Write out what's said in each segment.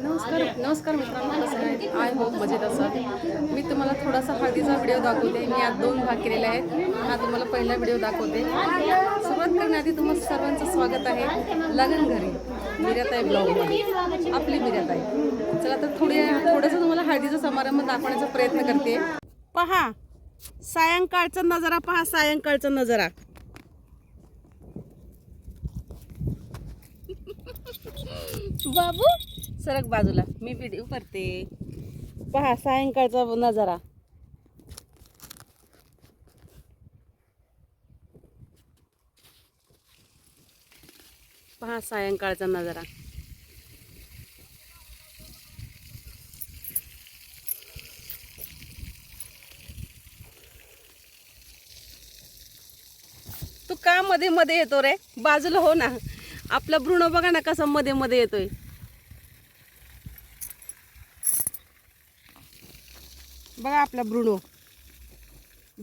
नमस्कार नमस्कार मित्रांनो कसं आहे? आय होप मजेत असाल मी तुम्हाला थोडासा हळदीचा व्हिडिओ दाखवते. मी आज दोन भाग केलेले आहेत. हा तुम्हाला पहिला व्हिडिओ दाखवते. सुरुवात करण्याआधी तुम्हाला सर्वांचं स्वागत आहे लगन घरी मिराताई ब्लॉगमध्ये आपली मिराताई चला तर थोडे थोडंसं तुम्हाला हळदीचा समारंभ दाखवण्याचा प्रयत्न करते. पहा सायंकाळचा नजारा पहा सायंकाळचा नजारा. बाबू सरक बाजूला. मी व्हिडिओ करते. पहा सायंकाळचा नजारा. पहा सायंकाळचा नजारा. तू का मध्ये मध्ये येतो रे? बाजूला हो ना. आपला भ्रूण बघा ना कसा मध्ये मध्ये येतोय. बघा आपला ब्रुणो.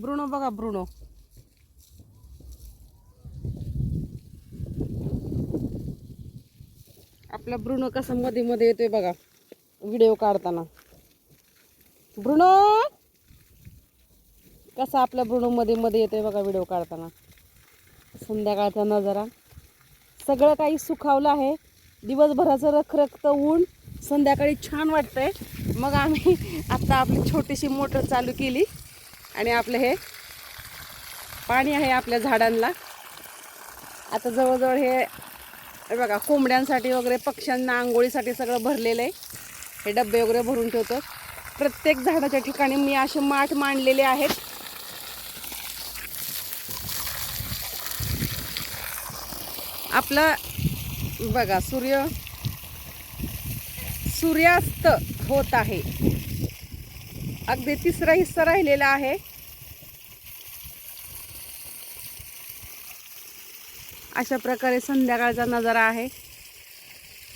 ब्रुणो बघा ब्रुणो. आपला ब्रुणो कसा मध्ये मध्ये येतोय बघा. व्हिडिओ काढताना. ब्रुणो! कसा आपल्या ब्रुणो मध्ये मध्ये येतोय बघा व्हिडिओ काढताना. संध्याकाळचा नजारा. सगळं काही सुखावलं आहे. दिवसभराचं रखरखतं ऊन. संध्याकाळी छान वाटतंय. मग आम्ही आत्ता आपली छोटीशी मोटर चालू केली. आणि आपलं हे पाणी आहे आपल्या झाडांना आता जवळजवळ हे बघा कोंबड्यांसाठी वगैरे पक्ष्यांना आंघोळीसाठी सगळं भरलेलं आहे. हे डबे वगैरे भरून ठेवतो प्रत्येक झाडाच्या ठिकाणी मी असे माठ मांडलेले आहेत. आपला बघा सूर्य सूर्यास्त होत आहे. अगदी तिसरा हिस्सा राहिलेला आहे. अशा प्रकारे संध्याकाळचा नजारा आहे.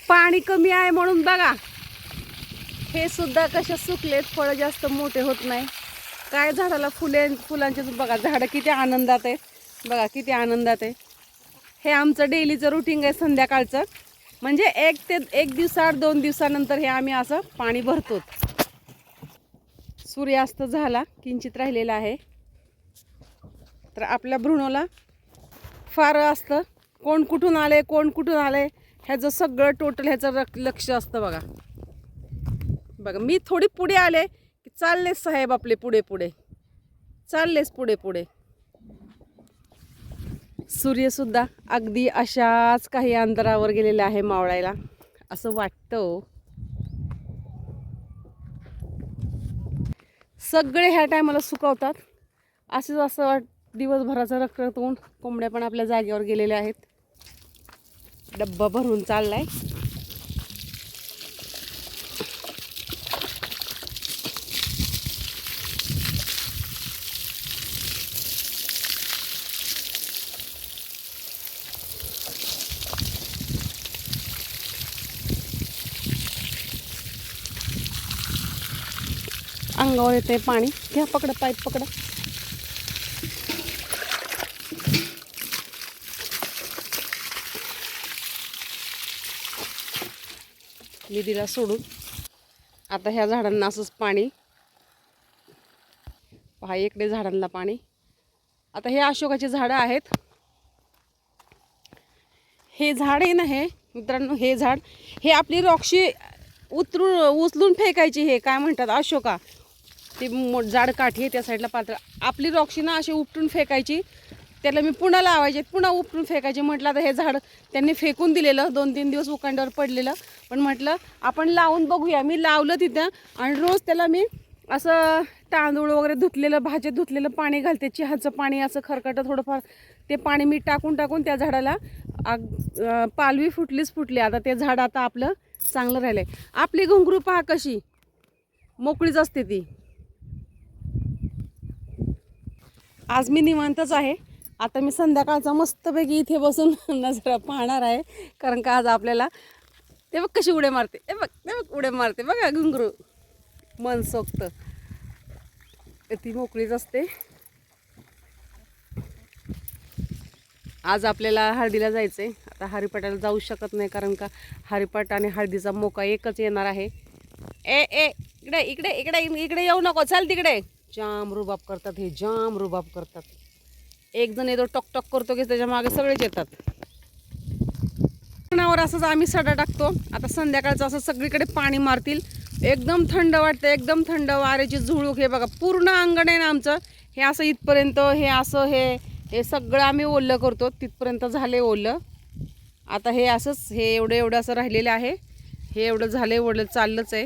पाणी कमी आहे म्हणून बघा. हे सुद्धा कसे सुकलेत फळं जास्त मोठे होत नाही. काय झाडाला फुले फुलांचे बघा झाडं किती आनंदात आहे. बघा किती आनंदात आहे. हे आमचं डेलीचं रुटीन आहे संध्याकाळचं. म्हणजे एक ते एक दिवसाआड दोन दिवसानंतर हे आम्ही असं पाणी भरतो सूर्यास्त झाला किंचित राहिलेला आहे. तर आपल्या भ्रूणाला फार असतं. कोण कुठून आले कोण कुठून आले ह्याचं सगळं टोटल ह्याचं रक लक्ष असतं बघा. बघा मी थोडी पुढे आले की चाललेच साहेब आपले पुढे पुढे. चाललेच पुढे पुढे. सूर्यसुद्धा अगदी अशाच काही अंतरावर गेलेला आहे मावळायला. असं वाटतं हो. सगळे ह्या टायमाला सुकवतात. असंच असं वाट दिवसभराचा रखरख कोंबड्या पण आपल्या जागेवर गेलेल्या आहेत. डब्बा भरून चाललाय. अंगावर येते पाणी. घ्या पकडा पाईप पकडा. निधीला सोडून आता ह्या झाडांना असंच पाणी. पहा इकडे झाडांना पाणी. आता हे अशोकाचे झाडं आहेत. हे झाड आहे ना हे? मित्रांनो हे झाड. हे आपली रॉक्षी उतरून उचलून फेकायची हे काय म्हणतात अशोका? ते मो जाड काठी आहे त्या साईडला पात्र आपली रॉक्षी ना अशी उपटून फेकायची. त्याला मी पुन्हा लावायचे पुन्हा उपटून फेकायचे. म्हटलं आता हे झाड त्यांनी फेकून दिलेलं दोन तीन दिवस उकांड्यावर पडलेलं. पण म्हटलं आपण लावून बघूया. मी लावलं तिथं आणि रोज त्याला मी असं तांदूळ वगैरे धुतलेलं भाज्या धुतलेलं पाणी घालते. चहाचं पाणी असं खरकटं थोडंफार ते पाणी मी टाकून टाकून त्या झाडाला आग पालवी फुटलीच फुटली. आता ते झाड आता आपलं चांगलं राहिलं आहे आपली घुंगरू पहा कशी. मोकळीच असते ती. आज मी निवांतच आहे. आता मी संध्याकाळचा मस्तपैकी इथे बसून नजरा पाहणार आहे. कारण का आज आपल्याला ते बघ कशी उड्या मारते. ए बघ ते बघ उड्या मारते. बघा घुंगरू. मन सोक्त. ती मोकळीच असते. आज आपल्याला हळदीला जायचं आहे आता हरिपाटाला जाऊ शकत नाही कारण का हरिपाट आणि हळदीचा मोका एकच येणार आहे. ए ए इकडे इकडे इकडे इकडे येऊ नको. चल तिकडे. जाम रुबाब करतात हे जाम रुबाब करतात. एक जण येतो टॉक टॉक करतो की त्याच्यामागे सगळेच येतात. नावर असंच आम्ही सडा टाकतो. आता संध्याकाळचं असं सगळीकडे पाणी मारतील. एकदम थंड वाटतं एकदम थंड वाऱ्याची झुळूक. हे बघा पूर्ण अंगण आहे ना आमचं. हे असं इथपर्यंत हे असं हे हे सगळं आम्ही ओलं करतो. तिथपर्यंत झाले ओलं. आता हे असंच हे एवढं एवढं असं राहिलेलं आहे. हे एवढं झालं एवढं चाललंच आहे.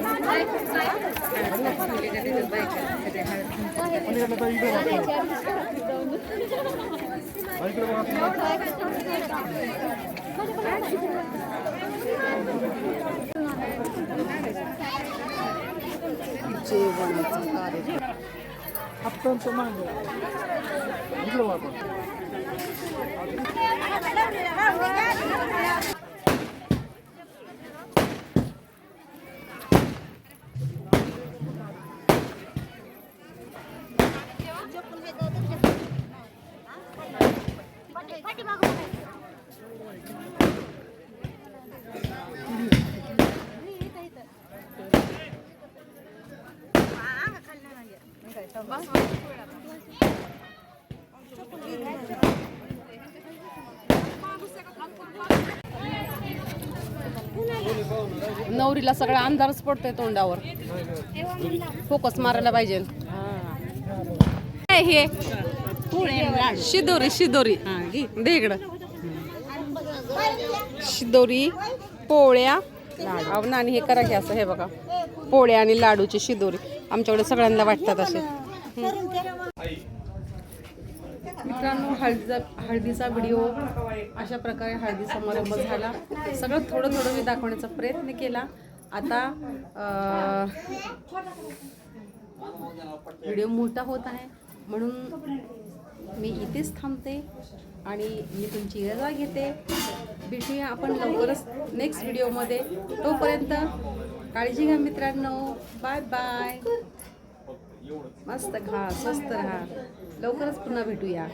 जेवणाचा कार्यक्रम नवरीला सगळा अंधारच पडतोय तोंडावर. फोकस मारायला पाहिजे. काय हे. शिदोरी शिदोरी. दे इकडं. शिदोरी पोळ्या. लाडू आणि हे करा की असं हे बघा. पोळ्या आणि लाडूची शिदोरी. आमच्याकडे सगळ्यांना वाटतात असे. मित्रांनो हळदीचा हळदीचा व्हिडिओ अशा प्रकारे हळदी समारंभ झाला. सगळं थोडं थोडं मी दाखवण्याचा प्रयत्न केला. आता व्हिडिओ मोठा होत आहे. म्हणून मी इथेच थांबते आणि मी तुमची रजा घेते. भेटूया आपण लवकरच नेक्स्ट व्हिडिओमध्ये तोपर्यंत काळजी घ्या मित्रांनो. बाय बाय मस्त खा स्वस्त राहा. लवकरच पुन्हा भेटूया.